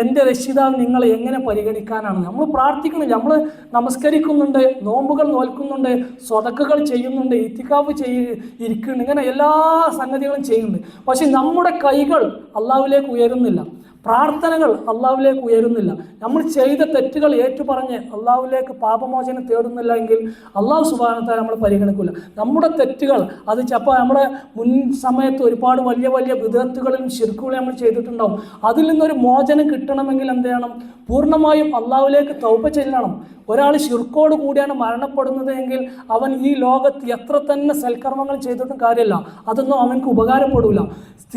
എന്റെ രക്ഷിതാവ് നിങ്ങളെ എങ്ങനെ പരിഗണിക്കാനാണ്? നമ്മൾ പ്രാർത്ഥിക്കുന്നില്ല. നമ്മൾ നമസ്കരിക്കുന്നുണ്ട് നോമ്പുകൾ നോൽക്കുന്നുണ്ട് സ്വതക്കുകൾ ചെയ്യുന്നുണ്ട് ഇത്തിക്കാവ് ചെയ്യ ഇരിക്കുന്നുണ്ട്. ഇങ്ങനെ എല്ലാ സംഗതികളും ചെയ്യുന്നുണ്ട്. പക്ഷെ നമ്മുടെ കൈകൾ അള്ളാഹുലേക്ക് ഉയരുന്നില്ല. പ്രാർത്ഥനകൾ അള്ളാഹുലേക്ക് ഉയരുന്നില്ല. നമ്മൾ ചെയ്ത തെറ്റുകൾ ഏറ്റുപറഞ്ഞ് അള്ളാഹുലേക്ക് പാപമോചനം തേടുന്നില്ല എങ്കിൽ അള്ളാഹു സുബാനത്തെ നമ്മൾ പരിഗണിക്കില്ല നമ്മുടെ തെറ്റുകൾ അത് ചിലപ്പോൾ നമ്മുടെ മുൻ സമയത്ത് ഒരുപാട് വലിയ വലിയ വിദഗ്ധകളിലും ശിർക്കുകളും നമ്മൾ ചെയ്തിട്ടുണ്ടാവും. അതിൽ നിന്നൊരു മോചനം കിട്ടണമെങ്കിൽ എന്ത് ചെയ്യണം? പൂർണമായും അള്ളാഹുലേക്ക് തൗപ്പ ചെല്ലണം. ഒരാൾ ശിർക്കോട് കൂടിയാണ് മരണപ്പെടുന്നത് എങ്കിൽ അവൻ ഈ ലോകത്ത് എത്ര തന്നെ സൽക്കർമ്മങ്ങൾ ചെയ്തിട്ടും കാര്യമല്ല അതൊന്നും അവനക്ക് ഉപകാരപ്പെടില്ല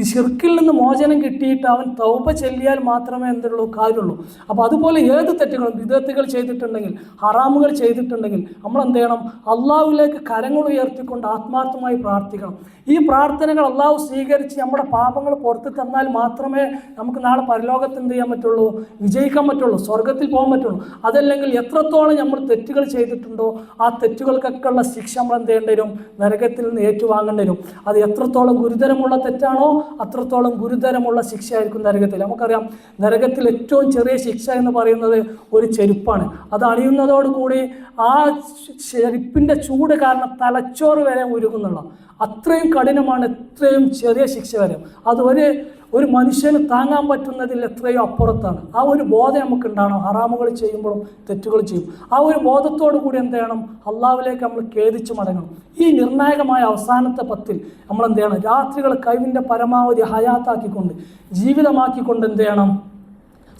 ഷിർക്കിൽ നിന്ന് മോചനം കിട്ടിയിട്ട് അവൻ തൗപ ചെല്ലിയാൽ മാത്രമേ എന്തുള്ളൂ? കാര്യമുള്ളൂ. അപ്പോൾ അതുപോലെ ഏത് തെറ്റുകളും വിദഗ്ധകൾ ചെയ്തിട്ടുണ്ടെങ്കിൽ ഹറാമുകൾ ചെയ്തിട്ടുണ്ടെങ്കിൽ നമ്മൾ എന്ത് ചെയ്യണം? അള്ളാഹുവിലേക്ക് കരങ്ങൾ ഉയർത്തിക്കൊണ്ട് ആത്മാർത്ഥമായി പ്രാർത്ഥിക്കണം. ഈ പ്രാർത്ഥനകൾ അള്ളാഹു സ്വീകരിച്ച് നമ്മുടെ പാപങ്ങൾ പുറത്തു തന്നാൽ മാത്രമേ നമുക്ക് നാളെ പരലോകത്ത് എന്ത് ചെയ്യാൻ പറ്റുള്ളൂ? വിജയിക്കാൻ പറ്റുള്ളൂ. സ്വർഗത്തിൽ പോകാൻ പറ്റുള്ളൂ. അതല്ലെങ്കിൽ എത്രത്തോളം നമ്മൾ തെറ്റുകൾ ചെയ്തിട്ടുണ്ടോ ആ തെറ്റുകൾക്കൊക്കെ ഉള്ള ശിക്ഷ നമ്മൾ എന്ത് ചെയ്യേണ്ടി വരും? നരകത്തിൽ നിന്ന് ഏറ്റുവാങ്ങേണ്ടി വരും. അത് എത്രത്തോളം ഗുരുതരമുള്ള തെറ്റാണോ അത്രത്തോളം ഗുരുതരമുള്ള ശിക്ഷയായിരിക്കും നരകത്തിൽ. നമുക്കറിയാം നരകത്തിൽ ഏറ്റവും ചെറിയ ശിക്ഷ എന്ന് പറയുന്നത് ഒരു ചെരുപ്പാണ്. അത് അണിയുന്നതോടുകൂടി ആ ചെരുപ്പിന്റെ ചൂട് കാരണം തലച്ചോറ് വരെ ഉരുകുന്നുള്ള. അത്രയും കഠിനമാണ് ഇത്രയും ചെറിയ ശിക്ഷ വരെ. അത് ഒരു ഒരു മനുഷ്യന് താങ്ങാൻ പറ്റുന്നതിൽ എത്രയോ അപ്പുറത്താണ്. ആ ഒരു ബോധം നമുക്ക് ഉണ്ടാകണം ഹറാമുകൾ ചെയ്യുമ്പോഴും തെറ്റുകൾ ചെയ്യും. ആ ഒരു ബോധത്തോടു കൂടി എന്ത് ചെയ്യണം? അള്ളാവിലേക്ക് നമ്മൾ ഖേദിച്ച് മടങ്ങണം. ഈ നിർണായകമായ അവസാനത്തെ പത്തിൽ നമ്മൾ എന്ത് ചെയ്യണം? രാത്രികൾ കഴിവിന്റെ പരമാവധി ഹയാത്താക്കിക്കൊണ്ട് ജീവിതമാക്കിക്കൊണ്ട് എന്ത് ചെയ്യണം?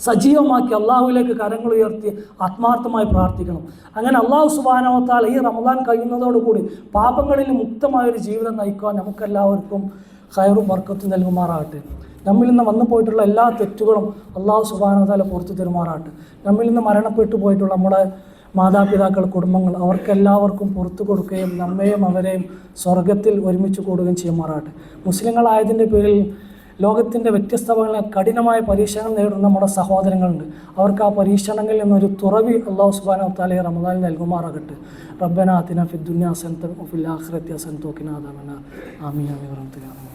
സജീവമാക്കി അള്ളാഹുവിലേക്ക് കരങ്ങൾ ഉയർത്തി ആത്മാർത്ഥമായി പ്രാർത്ഥിക്കണം. അങ്ങനെ അള്ളാഹു സുബാനവത്താൽ ഈ റമദാൻ കഴിയുന്നതോടുകൂടി പാപങ്ങളിൽ മുക്തമായ ഒരു ജീവിതം നയിക്കുവാൻ നമുക്കെല്ലാവർക്കും ഹയറും വർക്കത്തും നൽകുമാറാകട്ടെ. നമ്മിൽ നിന്ന് വന്നു പോയിട്ടുള്ള എല്ലാ തെറ്റുകളും അള്ളാഹു സുബാനവത്താല പുറത്തു തരുമാറാകട്ടെ. നമ്മിൽ നിന്ന് മരണപ്പെട്ടു പോയിട്ടുള്ള നമ്മുടെ മാതാപിതാക്കൾ കുടുംബങ്ങൾ അവർക്കെല്ലാവർക്കും പുറത്തു കൊടുക്കുകയും നമ്മയും അവരെയും സ്വർഗത്തിൽ ഒരുമിച്ച് കൂടുകയും ചെയ്യുമാറാട്ടെ മുസ്ലിങ്ങളായതിന്റെ പേരിൽ ലോകത്തിന്റെ വ്യത്യസ്ത ഭാഗങ്ങളിൽ കഠിനമായ പരീക്ഷണങ്ങൾ നേരിടുന്ന നമ്മുടെ സഹോദരങ്ങളുണ്ട്. അവർക്ക് ആ പരീക്ഷണങ്ങളിൽ നിന്നൊരു തുറവി അള്ളാഹു സുബാന താലെ റമദാൻ നൽകുമാറാകട്ടെ. റബ്ബന അതിന ഫിൽ അസൻ തോക്കിനാദാമന ആമീൻ ആമീൻ വറഹ്മത്തുള്ളാഹി